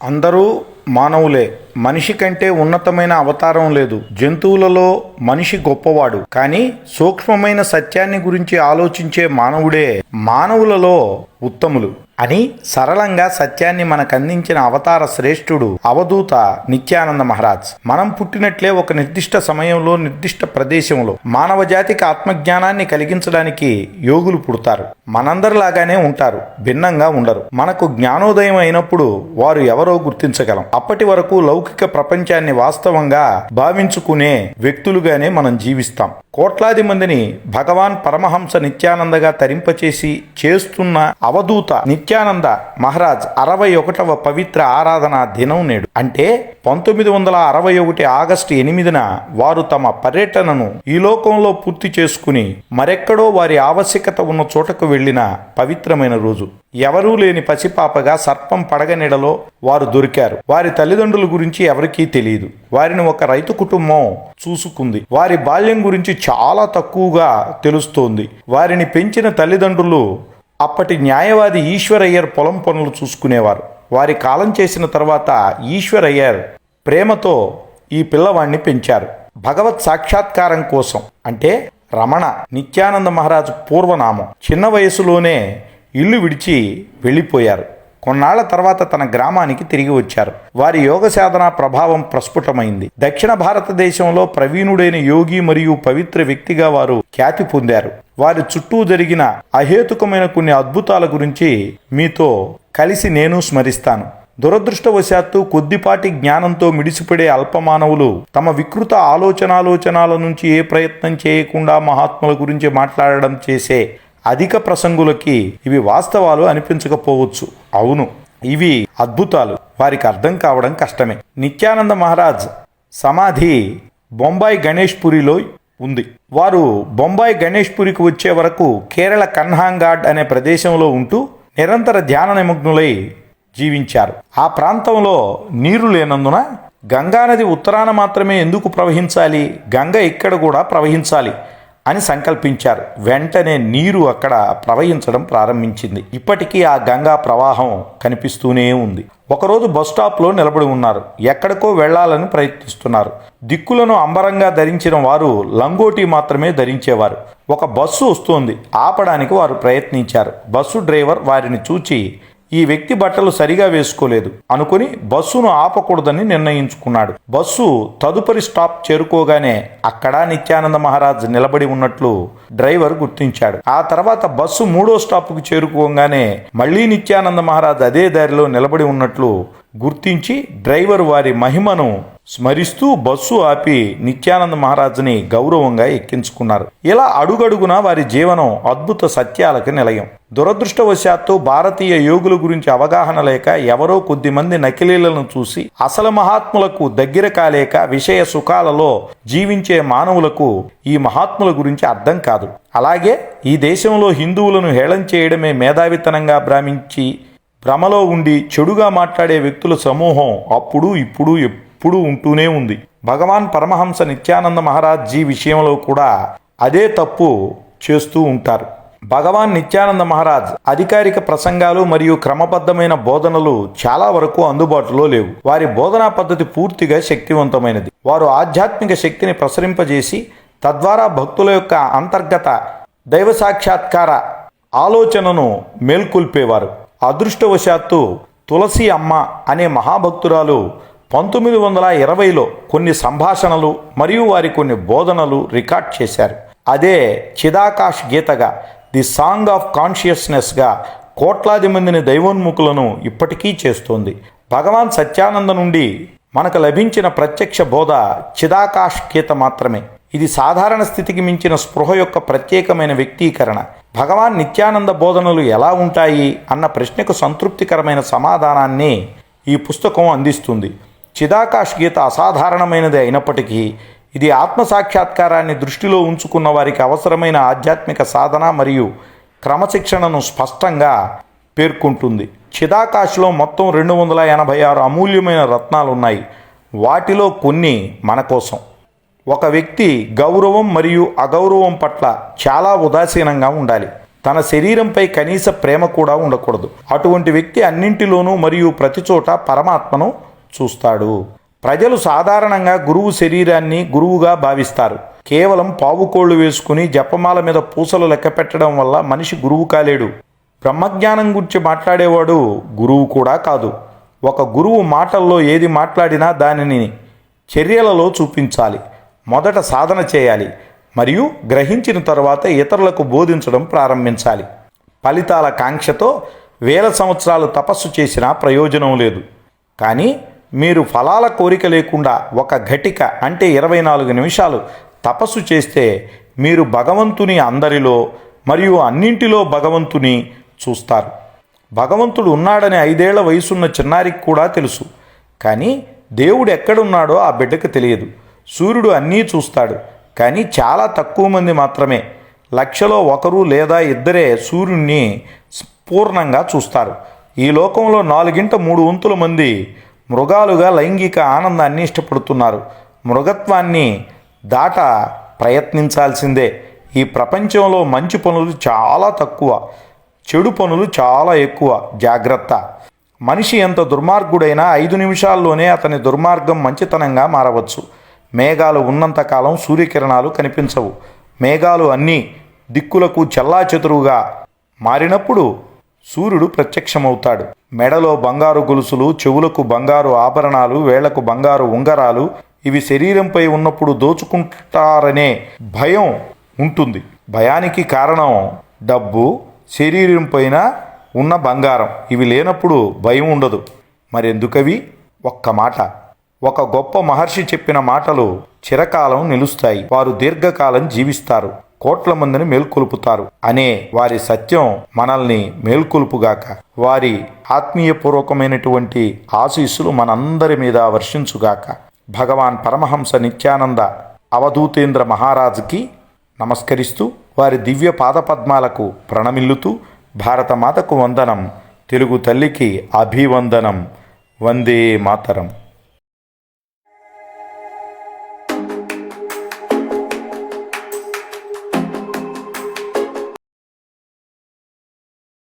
అందరూ మానవులే మనిషి కంటే ఉన్నతమైన అవతారం లేదు. జంతువులలో మనిషి గొప్పవాడు. కానీ సూక్ష్మమైన సత్యాన్ని గురించి ఆలోచించే మానవుడే మానవులలో ఉత్తములు. అని సరళంగా సత్యాన్ని మనకు అందించిన అవతార శ్రేష్ఠుడు అవధూత నిత్యానంద మహారాజ్. మనం పుట్టినట్లే ఒక నిర్దిష్ట సమయంలో నిర్దిష్ట ప్రదేశంలో మానవ జాతికి ఆత్మజ్ఞానాన్ని కలిగించడానికి యోగులు పుడతారు. మనందరిలాగానే ఉంటారు భిన్నంగా ఉండరు. మనకు జ్ఞానోదయం అయినప్పుడు వారు ఎవరో గుర్తించగలం. అప్పటి వరకు లౌకిక ప్రపంచాన్ని వాస్తవంగా భావించుకునే వ్యక్తులుగానే మనం జీవిస్తాం. కోట్లాది మందిని భగవాన్ పరమహంస నిత్యానందగా తరింపచేసి చేస్తున్న అవధూత నిత్యానంద మహారాజ్ అరవై ఒకటవ పవిత్ర ఆరాధన దినం నేడు. అంటే పంతొమ్మిది వందల అరవై ఒకటి ఆగస్టు ఎనిమిదిన వారు తమ పర్యటనను ఈ లోకంలో పూర్తి చేసుకుని మరెక్కడో వారి ఆవశ్యకత ఉన్న చోటకు వెళ్ళిన పవిత్రమైన రోజు. ఎవరూ లేని పసిపాపగా సర్పం పడగనీడలో వారు దొరికారు. వారి వారి తల్లిదండ్రుల గురించి ఎవరికీ తెలియదు. వారిని ఒక రైతు కుటుంబం చూసుకుంది. వారి బాల్యం గురించి చాలా తక్కువగా తెలుస్తోంది. వారిని పెంచిన తల్లిదండ్రులు అప్పటి న్యాయవాది ఈశ్వరయ్యర్ పొలం పనులు చూసుకునేవారు. వారి కాలం చేసిన తర్వాత ఈశ్వరయ్యర్ ప్రేమతో ఈ పిల్లవాణ్ణి పెంచారు. భగవత్ సాక్షాత్కారం కోసం. అంటే రమణ నిత్యానంద మహారాజు పూర్వనామం. చిన్న వయసులోనే ఇల్లు విడిచి వెళ్ళిపోయారు. కొన్నాళ్ళ తర్వాత తన గ్రామానికి తిరిగి వచ్చారు. వారి యోగ సాధన ప్రభావం ప్రస్ఫుటమైంది. దక్షిణ భారతదేశంలో ప్రవీణుడైన యోగి మరియు పవిత్ర వ్యక్తిగా వారు ఖ్యాతి పొందారు. వారి చుట్టూ జరిగిన అహేతుకమైన కొన్ని అద్భుతాల గురించి మీతో కలిసి నేను స్మరిస్తాను. దురదృష్టవశాత్తు కొద్దిపాటి జ్ఞానంతో మిడిసిపడే అల్పమానవులు తమ వికృత ఆలోచనాలోచనాల నుంచి ఏ ప్రయత్నం చేయకుండా మహాత్ముల గురించి మాట్లాడడం చేసే అధిక ప్రసంగులకి ఇవి వాస్తవాలు అనిపించకపోవచ్చు. అవును ఇవి అద్భుతాలు. వారికి అర్థం కావడం కష్టమే. నిత్యానంద మహారాజ్ సమాధి బొంబాయి గణేష్పురిలో ఉంది. వారు బొంబాయి గణేష్పురికి వచ్చే వరకు కేరళ కన్హాంగాడ్ అనే ప్రదేశంలో ఉంటూ నిరంతర ధ్యాన నిమగ్నులై జీవించారు. ఆ ప్రాంతంలో నీరు లేనందున గంగానది ఉత్తరాన మాత్రమే ఎందుకు ప్రవహించాలి? గంగ ఇక్కడ కూడా ప్రవహించాలి. అని సంకల్పించారు. వెంటనే నీరు అక్కడ ప్రవహించడం ప్రారంభించింది. ఇప్పటికీ ఆ గంగా ప్రవాహం కనిపిస్తూనే ఉంది. ఒకరోజు బస్ స్టాప్లో నిలబడి ఉన్నారు. ఎక్కడికో వెళ్ళాలని ప్రయత్నిస్తున్నారు. దిక్కులను అంబరంగా ధరించిన వారు లంగోటి మాత్రమే ధరించేవారు. ఒక బస్సు వస్తోంది. ఆపడానికి వారు ప్రయత్నించారు. బస్సు డ్రైవర్ వారిని చూచి ఈ వ్యక్తి బట్టలు సరిగా వేసుకోలేదు అనుకుని బస్సును ఆపకూడదని నిర్ణయించుకున్నాడు. బస్సు తదుపరి స్టాప్ చేరుకోగానే అక్కడ నిత్యానంద మహారాజ్ నిలబడి ఉన్నట్లు డ్రైవర్ గుర్తించాడు. ఆ తర్వాత బస్సు మూడో స్టాప్కు చేరుకోగానే మళ్ళీ నిత్యానంద మహారాజ్ అదే దారిలో నిలబడి ఉన్నట్లు గుర్తించి డ్రైవర్ వారి మహిమను స్మరిస్తూ బస్సు ఆపి నిత్యానంద మహారాజుని గౌరవంగా ఎక్కించుకున్నారు. ఇలా అడుగడుగునా వారి జీవనం అద్భుత సత్యాలకు నిలయం. దురదృష్టవశాత్తు భారతీయ యోగుల గురించి అవగాహన లేక ఎవరో కొద్దిమంది నకిలీలను చూసి అసలు మహాత్ములకు దగ్గర కాలేక విషయ సుఖాలలో జీవించే మానవులకు ఈ మహాత్ముల గురించి అర్థం కాదు. అలాగే ఈ దేశంలో హిందువులను హేళం చేయడమే మేధావితనంగా భ్రమించి భ్రమలో ఉండి చెడుగా మాట్లాడే వ్యక్తుల సమూహం అప్పుడు ఇప్పుడు ఎప్పుడూ ఉంటూనే ఉంది. భగవాన్ పరమహంస నిత్యానంద మహారాజ్ జీ విషయంలో కూడా అదే తప్పు చేస్తూ ఉంటారు. భగవాన్ నిత్యానంద మహారాజ్ అధికారిక ప్రసంగాలు మరియు క్రమబద్ధమైన బోధనలు చాలా వరకు అందుబాటులో లేవు. వారి బోధనా పద్ధతి పూర్తిగా శక్తివంతమైనది. వారు ఆధ్యాత్మిక శక్తిని ప్రసరింపజేసి తద్వారా భక్తుల యొక్క అంతర్గత దైవ సాక్షాత్కార ఆలోచనను మేల్కొల్పేవారు. అదృష్టవశాత్తు తులసి అమ్మ అనే మహాభక్తురాలు పంతొమ్మిది వందల ఇరవైలో కొన్ని సంభాషణలు మరియు వారి కొన్ని బోధనలు రికార్డ్ చేశారు. అదే చిదాకాష్ గీతగా ది సాంగ్ ఆఫ్ కాన్షియస్నెస్గా కోట్లాది మందిని దైవోన్ముఖులను ఇప్పటికీ చేస్తోంది. భగవాన్ సత్యానంద నుండి మనకు లభించిన ప్రత్యక్ష బోధ చిదాకాష్ గీత మాత్రమే. ఇది సాధారణ స్థితికి మించిన స్పృహ యొక్క ప్రత్యేకమైన వ్యక్తీకరణ. భగవాన్ నిత్యానంద బోధనలు ఎలా ఉంటాయి అన్న ప్రశ్నకు సంతృప్తికరమైన సమాధానాన్ని ఈ పుస్తకం అందిస్తుంది. చిదాకాష్ గీత అసాధారణమైనది అయినప్పటికీ ఇది ఆత్మసాక్షాత్కారాన్ని దృష్టిలో ఉంచుకున్న వారికి అవసరమైన ఆధ్యాత్మిక సాధన మరియు క్రమశిక్షణను స్పష్టంగా పేర్కొంటుంది. చిదాకాష్లో మొత్తం రెండు వందల ఎనభై ఆరు అమూల్యమైన రత్నాలు ఉన్నాయి వాటిలో కొన్ని మన కోసం. ఒక వ్యక్తి గౌరవం మరియు అగౌరవం పట్ల చాలా ఉదాసీనంగా ఉండాలి. తన శరీరంపై కనీస ప్రేమ కూడా ఉండకూడదు. అటువంటి వ్యక్తి అన్నింటిలోనూ మరియు ప్రతి చోట పరమాత్మను చూస్తాడు. ప్రజలు సాధారణంగా గురువు శరీరాన్ని గురువుగా భావిస్తారు. కేవలం పావుకోళ్ళు వేసుకుని జపమాల మీద పూసలు లెక్క పెట్టడం వల్ల మనిషి గురువు కాలేడు. బ్రహ్మజ్ఞానం గురించి మాట్లాడేవాడు గురువు కూడా కాదు. ఒక గురువు మాటల్లో ఏది మాట్లాడినా దానిని చర్యలలో చూపించాలి. మొదట సాధన చేయాలి మరియు గ్రహించిన తర్వాత ఇతరులకు బోధించడం ప్రారంభించాలి. ఫలితాల కాంక్షతో వేల సంవత్సరాలు తపస్సు చేసినా ప్రయోజనం లేదు. కానీ మీరు ఫలాల కోరిక లేకుండా ఒక ఘటిక అంటే ఇరవై నాలుగు నిమిషాలు తపస్సు చేస్తే మీరు భగవంతుని అందరిలో మరియు అన్నింటిలో భగవంతుని చూస్తారు. భగవంతుడు ఉన్నాడని ఐదేళ్ళ వయసున్న చిన్నారికి కూడా తెలుసు. కానీ దేవుడు ఎక్కడున్నాడో ఆ బిడ్డకు తెలియదు. సూర్యుడు అన్నీ చూస్తాడు కానీ చాలా తక్కువ మంది మాత్రమే. లక్షలో ఒకరు లేదా ఇద్దరే సూర్యుడిని పూర్ణంగా చూస్తారు. ఈ లోకంలో నాలుగింట మూడు వంతుల మంది మృగాలుగా లైంగిక ఆనందాన్ని ఇష్టపడుతున్నారు. మృగత్వాన్ని దాట ప్రయత్నించాల్సిందే. ఈ ప్రపంచంలో మంచి పనులు చాలా తక్కువ చెడు పనులు చాలా ఎక్కువ. జాగ్రత్త. మనిషి ఎంత దుర్మార్గుడైనా ఐదు నిమిషాల్లోనే అతని దుర్మార్గం మంచితనంగా మారవచ్చు. మేఘాలు ఉన్నంతకాలం సూర్యకిరణాలు కనిపించవు. మేఘాలు అన్నీ దిక్కులకు చెల్లాచెదురుగా మారినప్పుడు సూర్యుడు ప్రత్యక్షమవుతాడు. మెడలో బంగారు గొలుసులు చెవులకు బంగారు ఆభరణాలు వేళ్ళకు బంగారు ఉంగరాలు ఇవి శరీరంపై ఉన్నప్పుడు దోచుకుంటారనే భయం ఉంటుంది. భయానికి కారణం డబ్బు శరీరం పైన ఉన్న బంగారం. ఇవి లేనప్పుడు భయం ఉండదు. మరెందుకవి? ఒక్క మాట. ఒక గొప్ప మహర్షి చెప్పిన మాటలు చిరకాలం నిలుస్తాయి. వారు దీర్ఘకాలం జీవిస్తారు. కోట్ల మందిని మేల్కొలుపుతారు. అనే వారి సత్యం మనల్ని మేల్కొలుపుగాక. వారి ఆత్మీయపూర్వకమైనటువంటి ఆశీస్సులు మనందరి మీద వర్షించుగాక. భగవాన్ పరమహంస నిత్యానంద అవధూతేంద్ర మహారాజుకి నమస్కరిస్తూ వారి దివ్య పాదపద్మాలకు ప్రణమిల్లుతూ భారతమాతకు వందనం తెలుగు తల్లికి అభివందనం వందే మాతరం.